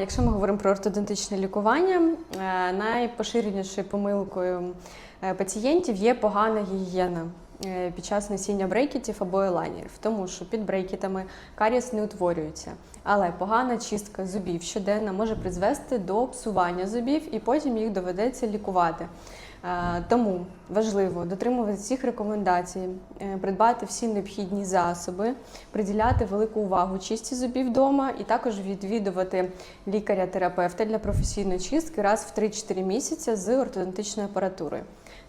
Якщо ми говоримо про ортодонтичне лікування, е, найпоширенішою помилкою е, пацієнтів є погана гігієна е, під час носіння брекетів або елайнерів, тому що під брекетами карієс не утворюється. Але погана чистка зубів щоденна може призвести до псування зубів і потім їх доведеться лікувати. Е, Тому важливо дотримуватися всіх рекомендацій, е, придбати всі необхідні засоби, приділяти велику увагу чисті зубів вдома і також відвідувати лікаря-терапевта для професійної чистки раз в 3-4 місяці з ортодонтичною апаратурою.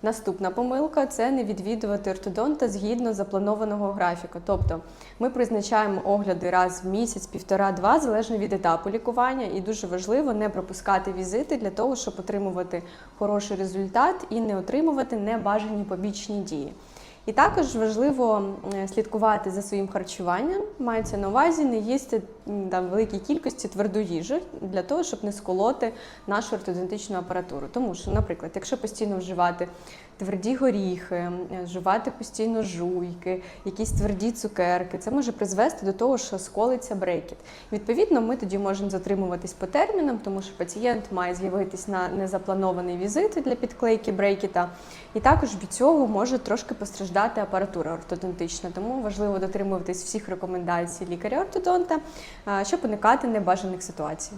Наступна помилка це не відвідувати ортодонта згідно запланованого графіка. Тобто ми призначаємо огляди раз в місяць, півтора-два, залежно від етапу лікування, і дуже важливо не пропускати візити для того, щоб отримувати хороший результат і не отримувати небажані побічні дії. І також важливо е, слідкувати за своїм харчуванням, мається на увазі не їсти там великій кількості тверду їжу для того, щоб не сколоти нашу ортодонтичну апаратуру. Тому що, наприклад, якщо постійно вживати тверді горіхи, е, вживати постійно жуйки, якісь тверді цукерки, це може призвести до того, що сколиться брекет. Відповідно, ми тоді можемо затримуватись по термінам, тому що пацієнт має з'явитись на незапланований візит для підклейки брекета, і також від цього може трошки постраждати апаратура ортодонтична. Тому важливо дотримуватись всіх рекомендацій лікаря-ортодонта, е, щоб уникати небажаних ситуацій.